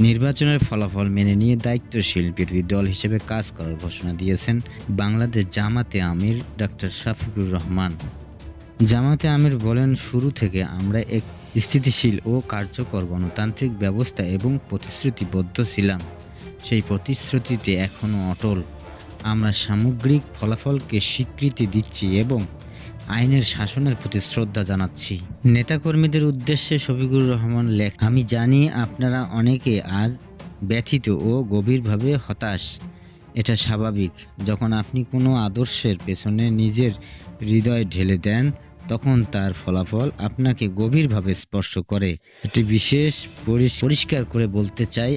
নির্বাচনের ফলাফল মেনে নিয়ে দায়িত্বশীল বিরোধী দল হিসেবে কাজ করার ঘোষণা দিয়েছেন বাংলাদেশ জামাতে আমির ডাক্তার শাফিকুর রহমান। জামাতে আমির বলেন, শুরু থেকে আমরা এক স্থিতিশীল ও কার্যকর গণতান্ত্রিক ব্যবস্থা এবং প্রতিশ্রুতিবদ্ধ ছিলাম। সেই প্রতিশ্রুতিতে এখনও অটল। আমরা সামগ্রিক ফলাফলকে স্বীকৃতি দিচ্ছি এবং আইনের শাসনের প্রতি শ্রদ্ধা জানাচ্ছি। নেতাকর্মীদের উদ্দেশ্যে শফিকুর রহমান লেখ, আমি জানি আপনারা অনেকে আজ ব্যথিত ও গভীরভাবে হতাশ। এটা স্বাভাবিক। যখন আপনি কোনো আদর্শের পেছনে নিজের হৃদয় ঢেলে দেন, তখন তার ফলাফল আপনাকে গভীরভাবে স্পর্শ করে। এটি বিশেষ পরিষ্কার করে বলতে চাই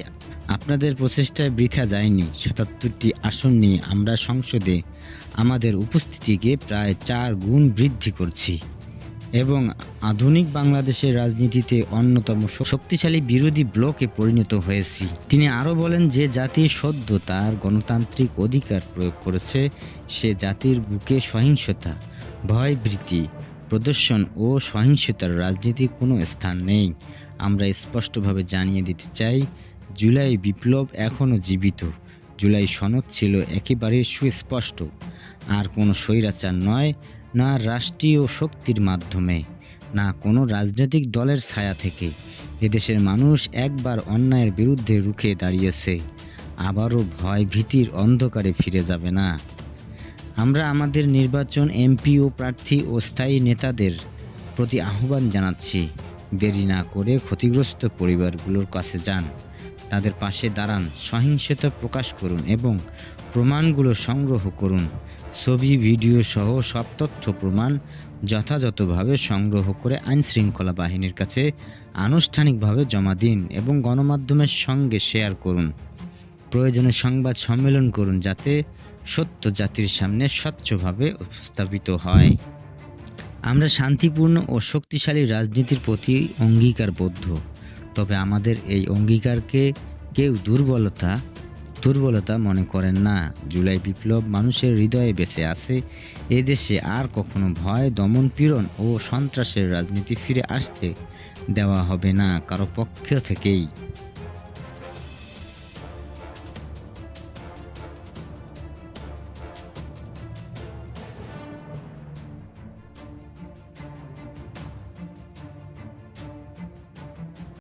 আপনাদের প্রচেষ্টায় বৃথা যায়নি। সাতাত্তরটি আসন নিয়ে আমরা সংসদে আমাদের উপস্থিতিকে প্রায় চার গুণ বৃদ্ধি করছি এবং আধুনিক বাংলাদেশের রাজনীতিতে অন্যতম শক্তিশালী বিরোধী ব্লকে পরিণত হয়েছি। তিনি আরও বলেন যে জাতি সদ্য তার গণতান্ত্রিক অধিকার প্রয়োগ করেছে, সে জাতির বুকে সহিংসতা ভয়ভীতি প্রদর্শন ও সহিংসতার রাজনীতির কোনো স্থান নেই। আমরা স্পষ্টভাবে জানিয়ে দিতে চাই জুলাই বিপ্লব এখনও জীবিত। জুলাই সনদ ছিল একেবারে সুস্পষ্ট। আর কোনো স্বৈরাচার নয়, না রাষ্ট্রীয় শক্তির মাধ্যমে, না কোনো রাজনৈতিক দলের ছায়া থেকে। এদেশের মানুষ একবার অন্যায়ের বিরুদ্ধে রুখে দাঁড়িয়েছে। আবারও ভয় ভীতির অন্ধকারে ফিরে যাবে না। আমরা আমাদের নির্বাচন এমপি ও প্রার্থী ও স্থায়ী নেতাদের প্রতি আহ্বান জানাচ্ছি। দেরি না করে ক্ষতিগ্রস্ত পরিবারগুলোর কাছে যান। তাদের পাশে দাঁড়ান, সহিংসতা প্রকাশ করুন এবং প্রমাণগুলো সংগ্রহ করুন। ছবি, ভিডিও সহ সব তথ্য প্রমাণ যথাযথভাবে সংগ্রহ করে আইনশৃঙ্খলা বাহিনীর কাছে আনুষ্ঠানিকভাবে জমা দিন এবং গণমাধ্যমের সঙ্গে শেয়ার করুন। প্রয়োজনে সংবাদ সম্মেলন করুন যাতে সত্য জাতির সামনে স্বচ্ছভাবে উপস্থাপিত হয়। আমরা শান্তিপূর্ণ ও শক্তিশালী রাজনীতির প্রতি অঙ্গীকারবদ্ধ। তবে আমাদের এই অঙ্গীকারকে কেউ দুর্বলতা দুর্বলতা মনে করেন না। জুলাই বিপ্লব মানুষের হৃদয়ে বেঁচে আছে। এ দেশে আর কখনো ভয়, দমন, পীড়ন ও সন্ত্রাসের রাজনীতি ফিরে আসতে দেওয়া হবে না, কারও পক্ষ থেকেই।